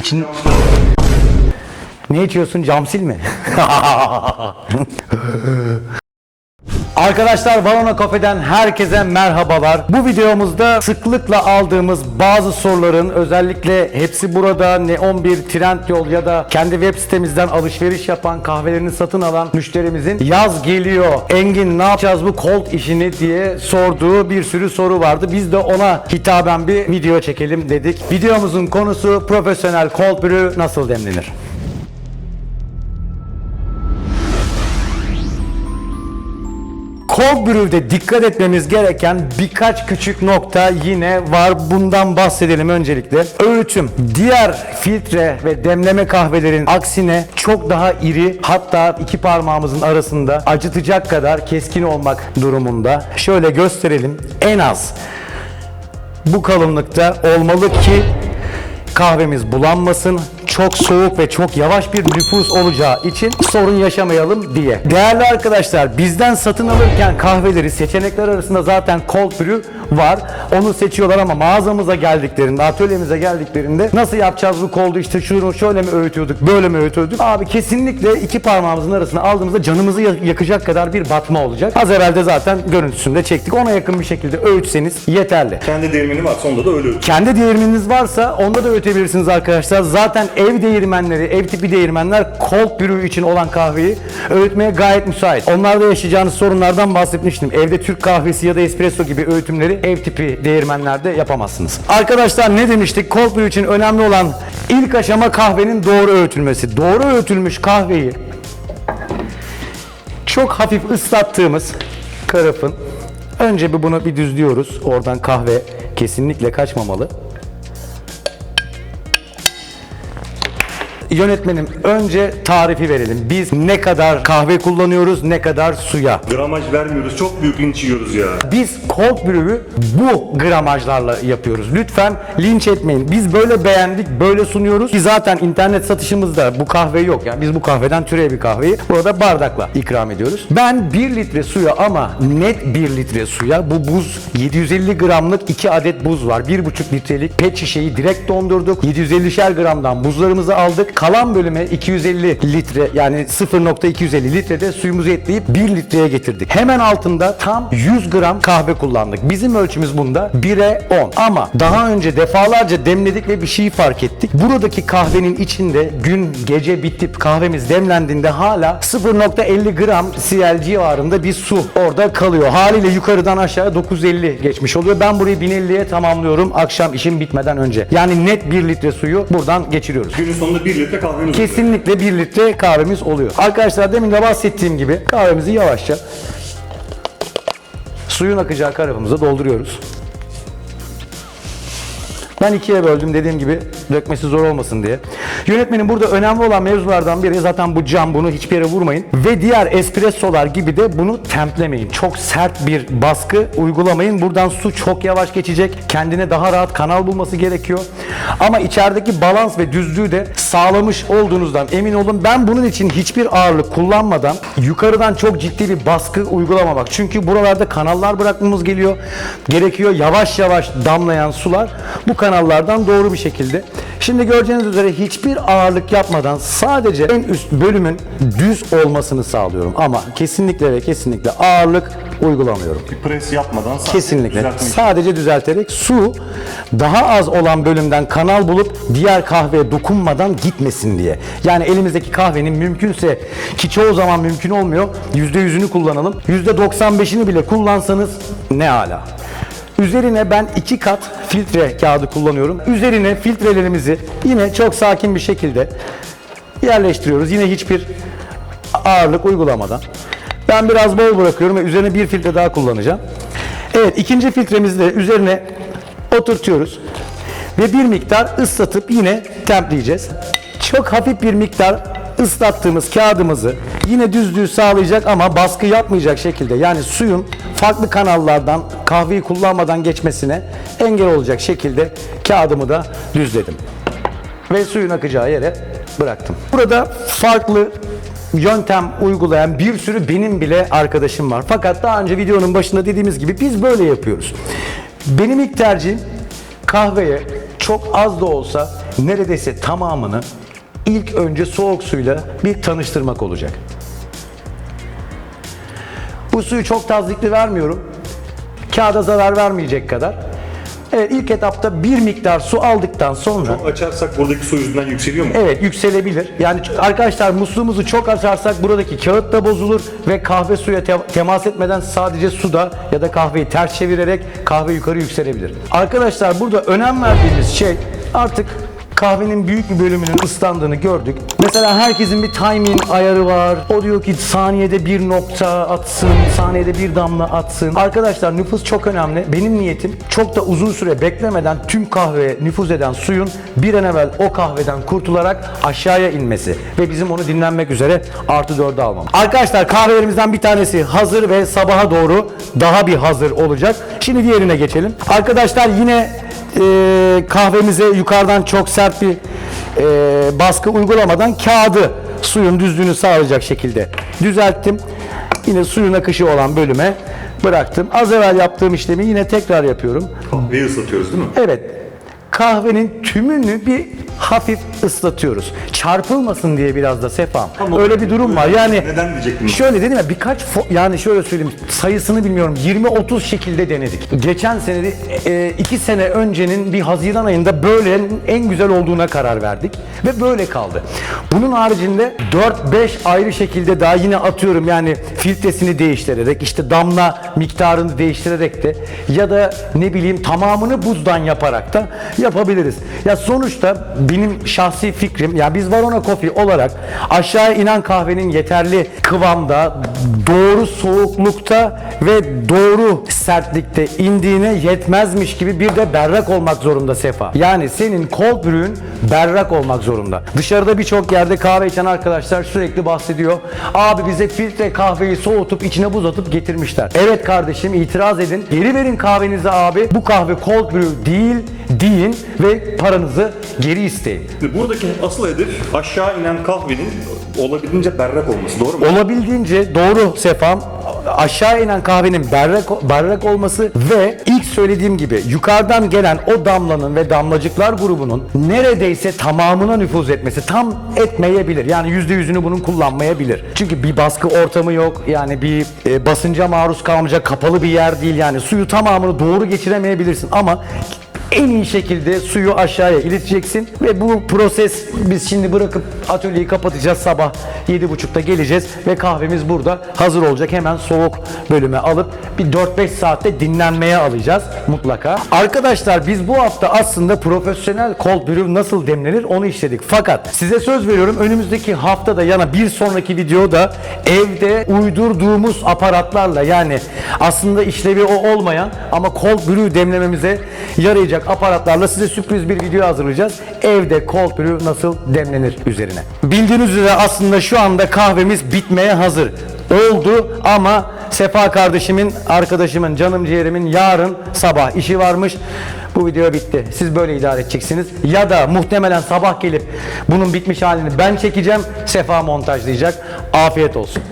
İçin... Ne içiyorsun? Camsil mi? Arkadaşlar Valona Kafe'den herkese merhabalar. Bu videomuzda sıklıkla aldığımız bazı soruların özellikle hepsi burada Neon 1 Trendyol ya da kendi web sitemizden alışveriş yapan kahvelerini satın alan müşterimizin yaz geliyor Engin ne yapacağız bu cold işini diye sorduğu bir sürü soru vardı. Biz de ona hitaben bir video çekelim dedik. Videomuzun konusu profesyonel cold brew nasıl demlenir? Cold dikkat etmemiz gereken birkaç küçük nokta yine var. Bundan bahsedelim öncelikle. Öğütüm. Diğer filtre ve demleme kahvelerin aksine çok daha iri hatta iki parmağımızın arasında acıtacak kadar keskin olmak durumunda. Şöyle gösterelim. En az bu kalınlıkta olmalı ki kahvemiz bulanmasın. Çok soğuk ve çok yavaş bir nüfus olacağı için sorun yaşamayalım diye. Değerli arkadaşlar bizden satın alırken kahveleri seçenekler arasında zaten cold brew var. Onu seçiyorlar ama mağazamıza geldiklerinde, atölyemize geldiklerinde nasıl yapacağız bu cold'u işte şunu şöyle mi öğütüyorduk, böyle mi öğütüyorduk? Abi kesinlikle iki parmağımızın arasına aldığımızda canımızı yak- yakacak kadar bir batma olacak. Az evvel de zaten görüntüsünde çektik. Ona yakın bir şekilde öğütseniz yeterli. Kendi değirmeni var sonunda da öyle. Kendi değirmeniniz varsa onda da ötebilirsiniz arkadaşlar. Zaten ev değirmenleri, ev tipi değirmenler cold brew için olan kahveyi öğütmeye gayet müsait. Onlarda yaşayacağınız sorunlardan bahsetmiştim. Evde Türk kahvesi ya da espresso gibi öğütümleri ev tipi değirmenlerde yapamazsınız. Arkadaşlar ne demiştik? Brew için önemli olan ilk aşama kahvenin doğru öğütülmesi. Doğru öğütülmüş kahveyi çok hafif ıslattığımız karafın önce bir bunu bir düzlüyoruz. Oradan kahve kesinlikle kaçmamalı. Yönetmenim önce tarifi verelim. Biz ne kadar kahve kullanıyoruz, ne kadar suya. Gramaj vermiyoruz. Çok büyük linç yiyoruz ya. Biz cold brew'ü bu gramajlarla yapıyoruz. Lütfen linç etmeyin. Biz böyle beğendik, böyle sunuyoruz ki zaten internet satışımızda bu kahve yok. Yani biz bu kahveden türev bir kahveyi burada bardakla ikram ediyoruz. Ben 1 litre suya ama net 1 litre suya bu buz 750 gramlık 2 adet buz var. 1,5 litrelik pet şişeyi direkt dondurduk. 750'şer gramdan buzlarımızı aldık. Kalan bölüme 250 litre yani 0.250 litrede suyumuzu ekleyip 1 litreye getirdik. Hemen altında tam 100 gram kahve kullandık. Bizim ölçümüz bunda 1'e 10. Ama daha önce defalarca demledik ve bir şeyi fark ettik. Buradaki kahvenin içinde gün gece bitip kahvemiz demlendiğinde hala 0.50 gram CL civarında bir su orada kalıyor. Haliyle yukarıdan aşağı 950 geçmiş oluyor. Ben burayı 1050'ye tamamlıyorum akşam işim bitmeden önce. Yani net 1 litre suyu buradan geçiriyoruz. Günün sonunda 1 litre kahveniz oluyor. Kesinlikle 1 litre kahvemiz oluyor. Arkadaşlar demin de bahsettiğim gibi kahvemizi yavaşça suyun akacağı karafımıza dolduruyoruz. Ben ikiye böldüm dediğim gibi dökmesi zor olmasın diye. Yönetmenin burada önemli olan mevzulardan biri zaten bu cam bunu hiçbir yere vurmayın. Ve diğer espressolar gibi de bunu templemeyin. Çok sert bir baskı uygulamayın. Buradan su çok yavaş geçecek. Kendine daha rahat kanal bulması gerekiyor. Ama içerideki balans ve düzlüğü de sağlamış olduğunuzdan emin olun. Ben bunun için hiçbir ağırlık kullanmadan yukarıdan çok ciddi bir baskı uygulamamak. Çünkü buralarda kanallar bırakmamız geliyor. Gerekiyor yavaş yavaş damlayan sular bu kanallardan doğru bir şekilde. Şimdi göreceğiniz üzere hiçbir ağırlık yapmadan sadece en üst bölümün düz olmasını sağlıyorum. Ama kesinlikle ve kesinlikle ağırlık uygulamıyorum. Pres yapmadan sadece Kesinlikle. düzeltmek. Sadece düzelterek su daha az olan bölümden kanal bulup diğer kahveye dokunmadan gitmesin diye. Yani elimizdeki kahvenin mümkünse ki çoğu zaman mümkün olmuyor. %100'ünü kullanalım. %95'ini bile kullansanız ne ala. Üzerine ben iki kat filtre kağıdı kullanıyorum. Üzerine filtrelerimizi yine çok sakin bir şekilde yerleştiriyoruz. Yine hiçbir ağırlık uygulamadan. Ben biraz bol bırakıyorum ve üzerine bir filtre daha kullanacağım. Evet ikinci filtremizi de üzerine oturtuyoruz. Ve bir miktar ıslatıp yine templeyeceğiz. Çok hafif bir miktar ıslattığımız kağıdımızı yine düzlüğü sağlayacak ama baskı yapmayacak şekilde yani suyun farklı kanallardan kahveyi kullanmadan geçmesine engel olacak şekilde kağıdımı da düzledim ve suyun akacağı yere bıraktım. Burada farklı yöntem uygulayan bir sürü benim bile arkadaşım var. Fakat daha önce videonun başında dediğimiz gibi biz böyle yapıyoruz. Benim ilk tercihim kahveye çok az da olsa neredeyse tamamını ilk önce soğuk suyla bir tanıştırmak olacak. Bu suyu çok tazikli vermiyorum. Kağıda zarar vermeyecek kadar. Evet ilk etapta bir miktar su aldıktan sonra Açarsak buradaki su yüzünden yükseliyor mu? Evet yükselebilir. Yani arkadaşlar musluğumuzu çok açarsak buradaki kağıt da bozulur ve kahve suya te- temas etmeden sadece suda ya da kahveyi ters çevirerek kahve yukarı yükselebilir. Arkadaşlar burada önem verdiğimiz şey artık kahvenin büyük bir bölümünün ıslandığını gördük. Mesela herkesin bir timing ayarı var. O diyor ki saniyede bir nokta atsın, saniyede bir damla atsın. Arkadaşlar nüfus çok önemli. Benim niyetim çok da uzun süre beklemeden tüm kahveye nüfuz eden suyun bir an evvel o kahveden kurtularak aşağıya inmesi ve bizim onu dinlenmek üzere artı 4'e almam. Arkadaşlar kahvelerimizden bir tanesi hazır ve sabaha doğru daha bir hazır olacak. Şimdi diğerine geçelim. Arkadaşlar yine e, kahvemize yukarıdan çok sert bir e, baskı uygulamadan kağıdı suyun düzlüğünü sağlayacak şekilde düzelttim. Yine suyun akışı olan bölüme bıraktım. Az evvel yaptığım işlemi yine tekrar yapıyorum. Kahveyi ıslatıyoruz değil mi? Evet. Kahvenin tümünü bir hafif ıslatıyoruz. Çarpılmasın diye biraz da sefam. Ama Öyle bir durum var. Yani neden diyecektim? Şöyle dedim ya birkaç yani şöyle söyleyeyim sayısını bilmiyorum 20-30 şekilde denedik. Geçen sene de, e, iki sene öncenin bir Haziran ayında böyle en güzel olduğuna karar verdik ve böyle kaldı. Bunun haricinde 4-5 ayrı şekilde daha yine atıyorum yani filtresini değiştirerek işte damla miktarını değiştirerek de ya da ne bileyim tamamını buzdan yaparak da yapabiliriz. Ya sonuçta benim şahsi fikrim ya biz Varona Coffee olarak aşağı inen kahvenin yeterli kıvamda, doğru soğuklukta ve doğru sertlikte indiğine yetmezmiş gibi bir de berrak olmak zorunda Sefa. Yani senin cold brew'ün berrak olmak zorunda. Dışarıda birçok yerde kahve içen arkadaşlar sürekli bahsediyor. Abi bize filtre kahveyi soğutup içine buz atıp getirmişler. Evet kardeşim itiraz edin. Geri verin kahvenizi abi. Bu kahve cold brew değil deyin ve paranızı geri isteyin. Buradaki asıl hedef aşağı inen kahvenin olabildiğince berrak olması. Doğru mu? Olabildiğince doğru Sefam aşağı inen kahvenin berrak, berrak olması ve ilk söylediğim gibi yukarıdan gelen o damlanın ve damlacıklar grubunun neredeyse tamamına nüfuz etmesi tam etmeyebilir. Yani yüzde yüzünü bunun kullanmayabilir. Çünkü bir baskı ortamı yok. Yani bir e, basınca maruz kalmayacak kapalı bir yer değil. Yani suyu tamamını doğru geçiremeyebilirsin ama en iyi şekilde suyu aşağıya ileteceksin. Ve bu proses biz şimdi bırakıp atölyeyi kapatacağız sabah 7.30'da geleceğiz. Ve kahvemiz burada hazır olacak. Hemen soğuk bölüme alıp bir 4-5 saatte dinlenmeye alacağız mutlaka. Arkadaşlar biz bu hafta aslında profesyonel cold brew nasıl demlenir onu işledik. Fakat size söz veriyorum önümüzdeki haftada yana bir sonraki videoda evde uydurduğumuz aparatlarla yani aslında işlevi o olmayan ama cold brew demlememize yarayacak aparatlarla size sürpriz bir video hazırlayacağız. Evde cold brew nasıl demlenir üzerine. Bildiğiniz üzere aslında şu anda kahvemiz bitmeye hazır. Oldu ama Sefa kardeşimin, arkadaşımın, canım ciğerimin yarın sabah işi varmış. Bu video bitti. Siz böyle idare edeceksiniz. Ya da muhtemelen sabah gelip bunun bitmiş halini ben çekeceğim. Sefa montajlayacak. Afiyet olsun.